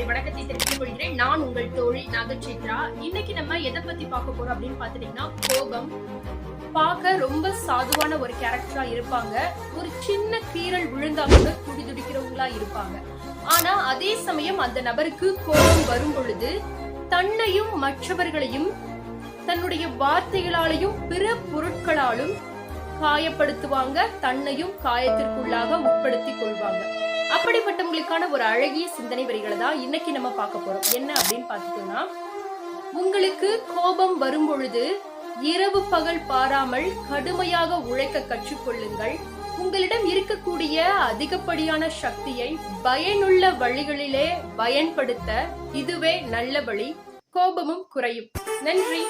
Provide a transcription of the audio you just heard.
உங்களுடைய வணக்கத்தை தெரிவித்துக் கொள்கிறேன். நான் உங்கள் தோழி நாகச்சேத்ரா. இன்னைக்கு நம்ம எதை பத்தி பார்க்க போறோம் அப்படின்னு பாத்துட்டீங்கன்னா கோபம் பார்க்க ரொம்ப சாதுவான ஒரு கேரக்டரா இருப்பாங்க. ஒரு சின்ன கீறல் விழுந்தா கூட துடி துடிக்கிறவங்களா இருப்பாங்க. ஆனா அதே சமயம் அந்த நபருக்கு கோபம் வரும் பொழுது தன்னையும் மற்றவர்களையும் தன்னுடைய வார்த்தைகளாலையும் பிற பொருட்களாலும் காயப்படுத்துவாங்க. தன்னையும் காயத்திற்குள்ளாக உட்படுத்திக் கொள்வாங்க. அப்படிப்பட்டவங்களுக்கான ஒரு அழகிய சிந்தனை வரிகளை தான் இன்னைக்கு நம்ம பார்க்க போறோம். என்ன அப்படின்னு பார்த்துட்டோம்னா உங்களுக்கு கோபம் வரும் பொழுது இரவு பகல் பாராமல் கடுமையாக உழைக்க கற்றுக்கொள்ளுங்கள். உங்களிடம் இருக்கக்கூடிய அதிகப்படியான சக்தியை பயனுள்ள வழிகளிலே பயன்படுத்த இதுவே நல்ல வழி. கோபமும் குறையும். நன்றி.